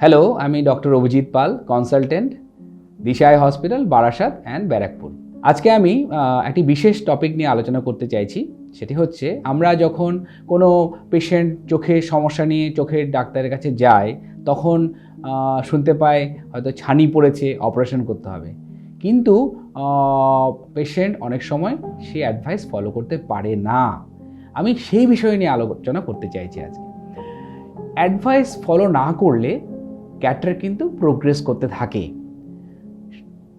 Hello আমি doctor Abhijit Pal consultant দিশায় hospital Barasat and Barrackpore. আজকে আমি একটি বিশেষ টপিক নিয়ে আলোচনা করতে চাইছি, সেটি হচ্ছে আমরা যখন কোনো পেশেন্ট চোখের সমস্যা নিয়ে চোখের ডাক্তারের কাছে যায় তখন শুনতে পাই হয়তো ছানি পড়েছে অপারেশন করতে হবে। কিন্তু পেশেন্ট অনেক সময় সেই অ্যাডভাইস ফলো করতে পারে না। আমি সেই বিষয় নিয়ে আলোচনা করতে চাইছি আজকে। অ্যাডভাইস ফলো না করলে ক্যাটার কিন্তু প্রোগ্রেস করতে থাকে।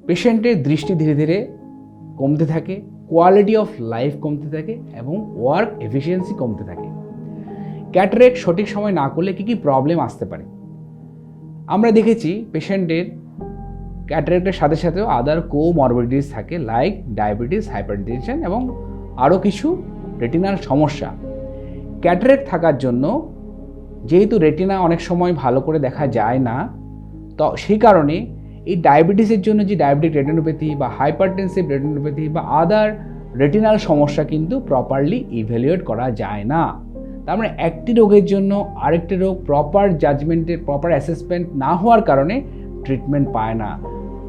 পেশেন্টের দৃষ্টি ধীরে ধীরে কমতে থাকে কোয়ালিটি অফ লাইফ কমতে থাকে এবং ওয়ার্ক এফিসিয়েন্সি কমতে থাকে। ক্যাটারেক্ট সঠিক সময় না করলে কী কী প্রবলেম আসতে পারে? আমরা দেখেছি পেশেন্টের ক্যাটারেক্টের সাথে সাথেও আদার কো মরবিডিটিস থাকে লাইক ডায়াবেটিস হাইপারটেনশন এবং আরও কিছু রেটিনাল সমস্যা। ক্যাটারেক্ট থাকার জন্য যেহেতু রেটিনা অনেক সময় ভালো করে দেখা যায় না, তো সেই কারণে এই ডায়াবেটিসের জন্য যে ডায়াবেটিক রেটিনোপ্যাথি বা হাইপারটেনসিভ রেটিনোপ্যাথি বা আদার রেটিনাল সমস্যা কিন্তু প্রপারলি ইভ্যালুয়েট করা যায় না। তার মানে একটি রোগের জন্য আরেকটি রোগ প্রপার জাজমেন্টের প্রপার অ্যাসেসমেন্ট না হওয়ার কারণে ট্রিটমেন্ট পায় না।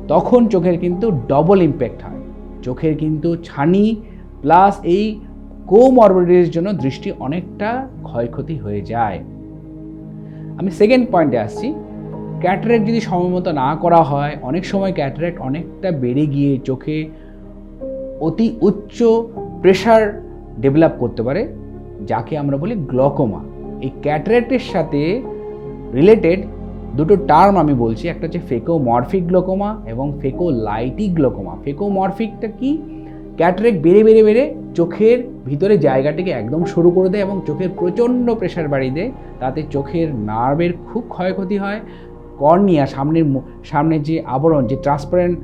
তখন চোখের কিন্তু ডবল ইম্প্যাক্ট হয়। চোখের কিন্তু ছানি প্লাস এই কোমরবিডিটির জন্য দৃষ্টি অনেকটা ক্ষয়ক্ষতি হয়ে যায়। আমি সেকেন্ড পয়েন্টে আসছি। ক্যাটারেক্ট যদি সময়মতো না করা হয়, অনেক সময় ক্যাটারেক্ট অনেকটা বেড়ে গিয়ে চোখে অতি উচ্চ প্রেশার ডেভেলপ করতে পারে, যাকে আমরা বলি গ্লকোমা এই ক্যাটারেক্টের সাথে রিলেটেড দুটো টার্ম আমি বলছি, একটা হচ্ছে ফেকো ফেকোমরফিক গ্লোকোমা এবং ফেকো ফেকোলাইটিক গ্লোকোমা ফেকোমরফিকটা কি? ক্যাটারেক্ট বেড়ে বেড়ে বেড়ে চোখের ভিতরে জায়গাটিকে একদম শুরু করে দেয় এবং চোখের প্রচণ্ড প্রেশার বাড়িয়ে দেয়। তাতে চোখের নার্ভের খুব ক্ষয়ক্ষতি হয়। কর্নিয়া সামনের সামনের যে আবরণ, যে ট্রান্সপারেন্ট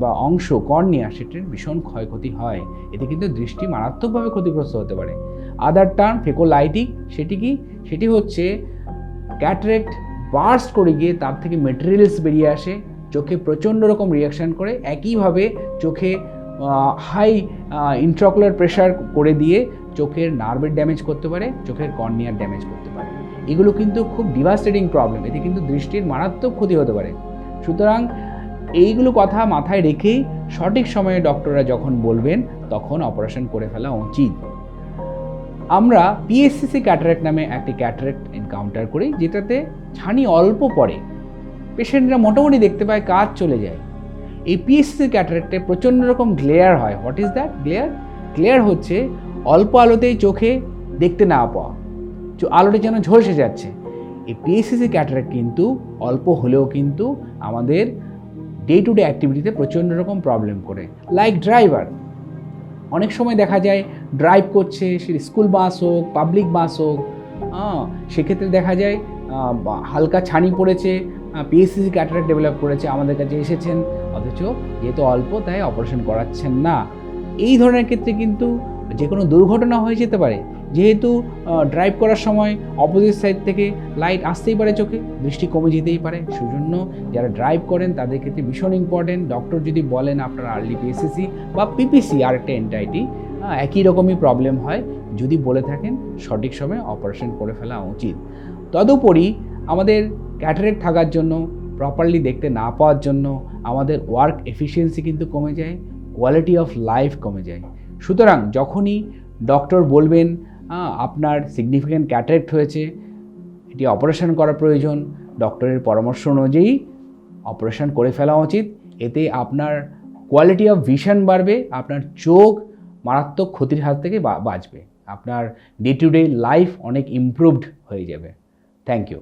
বা অংশ কর্নিয়া, সেটির ভীষণ ক্ষয়ক্ষতি হয়। এতে কিন্তু দৃষ্টি মারাত্মকভাবে ক্ষতিগ্রস্ত হতে পারে। আদার টার্ম ফেকোলাইটিক সেটি কি? সেটি হচ্ছে ক্যাটারেক্ট বার্স্ট করে গিয়ে তার থেকে মেটেরিয়ালস বেরিয়ে আসে। চোখে প্রচণ্ড রকম রিয়াকশান করে। একইভাবে চোখে হাই ইন্ট্রাকুলার প্রেশার করে দিয়ে চোখের নার্ভের ড্যামেজ করতে পারে, চোখের কর্নিয়ার ড্যামেজ করতে পারে। এগুলো কিন্তু খুব ডিভাস্টেটিং প্রবলেম এতে কিন্তু দৃষ্টির মারাত্মক ক্ষতি হতে পারে। সুতরাং এইগুলো কথা মাথায় রেখেই সঠিক সময়ে ডক্টররা যখন বলবেন, তখন অপারেশন করে ফেলা উচিত। আমরা পিএসসিসি ক্যাটারেক্ট নামে একটি ক্যাটারেক্ট এনকাউন্টার করি, যেটাতে ছানি অল্প পড়ে। পেশেন্টরা মোটামুটি দেখতে পায় কাজ চলে যায়। এই পিএসসিসি ক্যাটারেক্টে প্রচণ্ড রকম গ্লেয়ার হয়। What is that glare glare হচ্ছে অল্প আলোতেই চোখে দেখতে না পাওয়া। আলোটা যেন ঝলসে যাচ্ছে। এই পিএসসিসি ক্যাটারেক্ট কিন্তু অল্প হলেও কিন্তু আমাদের ডে টু ডে অ্যাক্টিভিটিতে প্রচণ্ড রকম প্রবলেম করে। লাইক ড্রাইভার অনেক সময় দেখা যায় ড্রাইভ করছে, সে স্কুল বাস হোক পাবলিক বাস হোক সেক্ষেত্রে দেখা যায় হালকা ছানি পড়েছে পিএসসিসি ক্যাটারাক্ট ডেভেলপ করেছে, আমাদের কাছে এসেছেন অথচ যেহেতু অল্প, তাই অপারেশন করাচ্ছেন না। এই ধরনের ক্ষেত্রে কিন্তু যে কোনো দুর্ঘটনা হয়ে যেতে পারে। যেহেতু ড্রাইভ করার সময় অপোজিট সাইড থেকে লাইট আসতেই পারে চোখে, দৃষ্টি কমে যেতেই পারে। সেজন্য যারা ড্রাইভ করেন, তাদের ক্ষেত্রে ভীষণ ইম্পর্টেন্ট ডক্টর যদি বলেন আপনার আর্লি পিএসসিসি বা পিপিসি আর একটা এনটাইটি একই রকমই প্রবলেম হয়। যদি বলে থাকেন, সঠিক সময়ে অপারেশন করে ফেলা উচিত। তদুপরি আমাদের ক্যাটারেক্ট থাকার জন্য প্রপারলি দেখতে না পাওয়ার জন্য আমাদের ওয়ার্ক এফিসিয়েন্সি কিন্তু কমে যায় কোয়ালিটি অফ লাইফ কমে যায়। সুতরাং যখনই ডক্টর বলবেন আপনার সিগনিফিক্যান্ট ক্যাটারেক্ট হয়েছে, এটি অপারেশন করা প্রয়োজন ডক্টরের পরামর্শ অনুযায়ী অপারেশন করে ফেলা উচিত, এতে আপনার কোয়ালিটি অফ ভিশন বাড়বে, আপনার চোখ মারাত্মক ক্ষতির হাত থেকে বাঁচবে। আপনার ডে টু ডে লাইফ অনেক ইমপ্রুভড হয়ে যাবে। Thank you